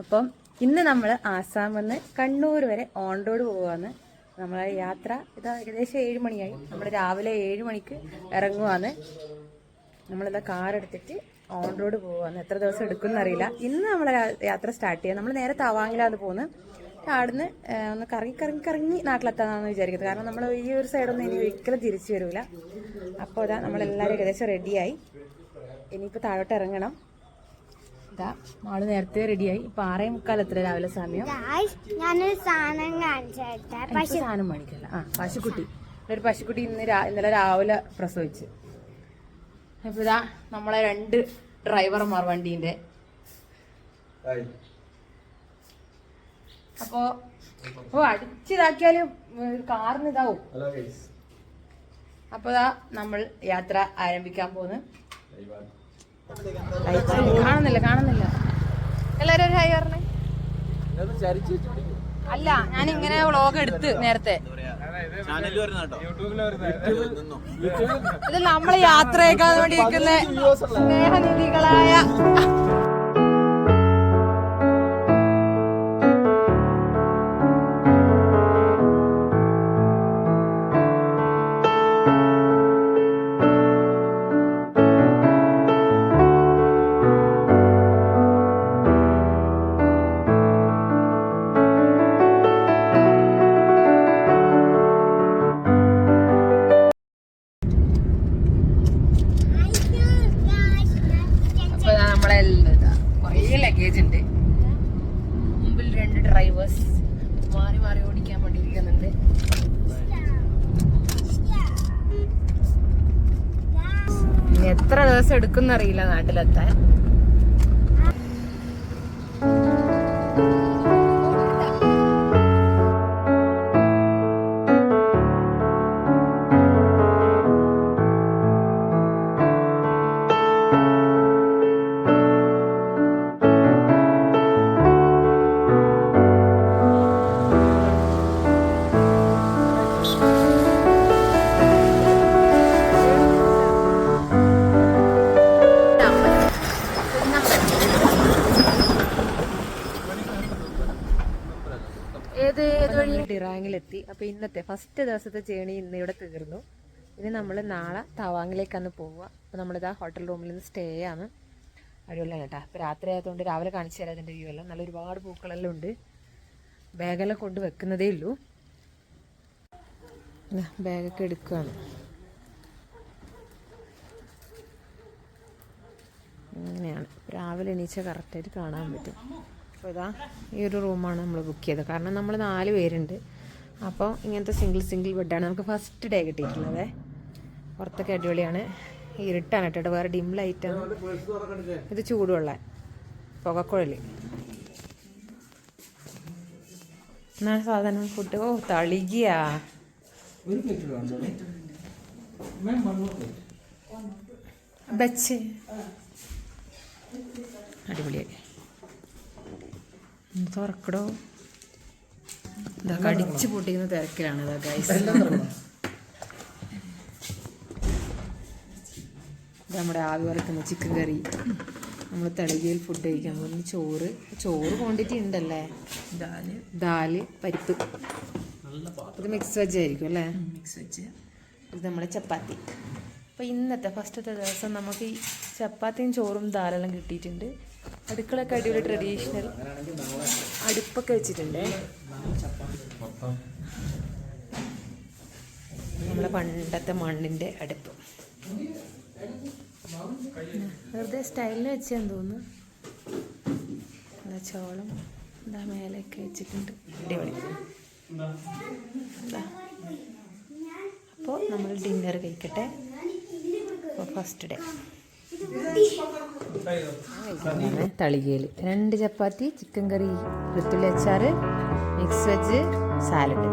അപ്പം ഇന്ന് നമ്മൾ ആസാമിൽ നിന്ന് കണ്ണൂർ വരെ ഓൺ റോഡ് പോവാന്ന്. നമ്മളെ യാത്ര ഇതാ ഏകദേശം ഏഴ് മണിയായി. നമ്മൾ രാവിലെ ഏഴ് മണിക്ക് ഇറങ്ങുവാന്ന്. നമ്മളിതാ കാർ എടുത്തിട്ട് ഓൺ റോഡ് പോവാന്ന്. എത്ര ദിവസം എടുക്കും എന്നറിയില്ല ഇന്ന് നമ്മളെ യാത്ര സ്റ്റാർട്ട് ചെയ്യാം. നമ്മൾ നേരെ തവാങ്ങിലാണ് പോകുന്നത് അവിടുന്ന് ഒന്ന് കറങ്ങി കറങ്ങി കറങ്ങി നാട്ടിലെത്താന്നാണ് വിചാരിക്കുന്നത് കാരണം നമ്മൾ ഈ ഒരു സൈഡൊന്നും ഇനി ഒരിക്കലും തിരിച്ചു വരില്ല അപ്പോൾ ഇതാ നമ്മളെല്ലാവരും ഏകദേശം റെഡിയായി ഇനിയിപ്പോൾ താഴോട്ട് ഇറങ്ങണം. ഇതാ ആൾ നേരത്തെ റെഡിയായി ഇപ്പൊ ആറേ മുക്കാലത്ര രാവിലെ സമയം. ഗായ്സ് ഞാനൊരു സാധനം സാധനം മേടിക്കല്ല ആ പശുക്കുട്ടി. ഒരു പശുക്കുട്ടി ഇന്ന് ഇന്നലെ രാവിലെ പ്രസവിച്ച്. അപ്പൊ ഇതാ നമ്മളെ രണ്ട് ഡ്രൈവർമാർ വണ്ടീന്റെ. അപ്പോ ഓ അടിച്ചിതാക്കിയാലും കാറിന് ഇതാവും. അപ്പൊ ഇതാ നമ്മൾ യാത്ര ആരംഭിക്കാൻ പോകുന്നു കാണുന്നില്ല കാണുന്നില്ല. എല്ലാരും ഒരു ഹൈ പറഞ്ഞേ. അല്ല ഞാൻ ഇങ്ങനെ വ്ളോഗ് എടുത്ത് നേരത്തെ. ഇത് നമ്മൾ യാത്രയേക്കാൻ വേണ്ടി നിൽക്കുന്ന സ്നേഹനിധികളായ കുറേ ലഗേജ് ഉണ്ട്. മുമ്പിൽ രണ്ട് ഡ്രൈവേഴ്സ് മാറി മാറി ഓടിക്കാൻ വേണ്ടി ഇരിക്കുന്നുണ്ട്. എത്ര ദിവസം എടുക്കും അറിയില്ല നാട്ടിലെത്താൻ. ഡിറാങ്ങിലെത്തി. അപ്പൊ ഇന്നത്തെ ഫസ്റ്റ് ദിവസത്തെ ജേണി ഇന്ന് ഇവിടെ തീർന്നു. ഇനി നമ്മൾ നാളെ തവാങ്ങിലേക്കാണ് പോവുക. അപ്പൊ നമ്മളിതാ ഹോട്ടൽ റൂമിൽ നിന്ന് സ്റ്റേ ആണ്. അടിപൊളിയാണ് കേട്ടോ. അപ്പൊ രാത്രി ആയതുകൊണ്ട് രാവിലെ കാണിച്ചു തരാം അതിന്റെ വ്യൂ എല്ലാം. നല്ല ഒരുപാട് പൂക്കളെല്ലാം ഉണ്ട്. ബാഗെല്ലാം കൊണ്ട് വെക്കുന്നതേ ഉള്ളൂ. ബാഗൊക്കെ എടുക്കുകയാണ്. അങ്ങനെയാണ് രാവിലെ എണീച്ച കറക്റ്റായിട്ട് കാണാൻ പറ്റും. അപ്പോൾ ഇതാ ഈ ഒരു റൂമാണ് നമ്മൾ ബുക്ക് ചെയ്തത്. കാരണം നമ്മൾ നാല് പേരുണ്ട്. അപ്പോൾ ഇങ്ങനത്തെ സിംഗിൾ സിംഗിൾ ബെഡാണ് നമുക്ക് ഫസ്റ്റ് ഡേ കിട്ടിയിട്ടുള്ളത്. പുറത്തൊക്കെ അടിപൊളിയാണ്. ഇരുട്ടാണ് കേട്ടോ. വേറെ ഡിം ലൈറ്റാണ് ഇത് ചൂടുവെള്ള. പുകക്കുഴൽ എന്നാണ് സാധനം? ഫുഡ് ഓ തളികിയാ. ബച്ച് അടിപൊളിയായി. തുറക്കടോ? ഇതാ കടിച്ചു പൊട്ടിക്കുന്ന തിരക്കിലാണ് ഇത് നമ്മുടെ ആവി വറക്കുന്ന ചിക്കൻ കറി നമ്മൾ തെളികയിൽ ഫുഡ് കഴിക്കാൻ പോകുന്നു. ചോറ്. ചോറ് ക്വാണ്ടിറ്റി ഉണ്ടല്ലേ? ദാൽ. ദാൽ പരിപ്പ്. ഇത് മിക്സ് വെജ് ആയിരിക്കും അല്ലേ? മിക്സ് വെജ് ഇത് നമ്മുടെ ചപ്പാത്തി. അപ്പോൾ ഇന്നത്തെ ഫസ്റ്റത്തെ ദിവസം നമുക്ക് ഈ ചപ്പാത്തിയും ചോറും ദാലെല്ലാം കിട്ടിയിട്ടുണ്ട്. അടുക്കളൊക്കെ അടിപൊളി ട്രഡീഷണൽ അടുപ്പൊക്കെ വെച്ചിട്ടുണ്ട്. നമ്മുടെ പണ്ടത്തെ മണ്ണിന്റെ അടുപ്പ്. വെറുതെ സ്റ്റൈലിന് വെച്ചാൽ തോന്നുന്നു. ചോളം എന്താ മേലൊക്കെ വെച്ചിട്ടുണ്ട്. അടിപൊളി. അപ്പോൾ നമ്മൾ ഡിന്നർ കഴിക്കട്ടെ. ഫസ്റ്റ് ഡേ തളികയിൽ രണ്ട് ചപ്പാത്തി ചിക്കൻ കറി വെത്തുള്ളി അച്ചാർ മിക്സ് വെജ് സാലഡ്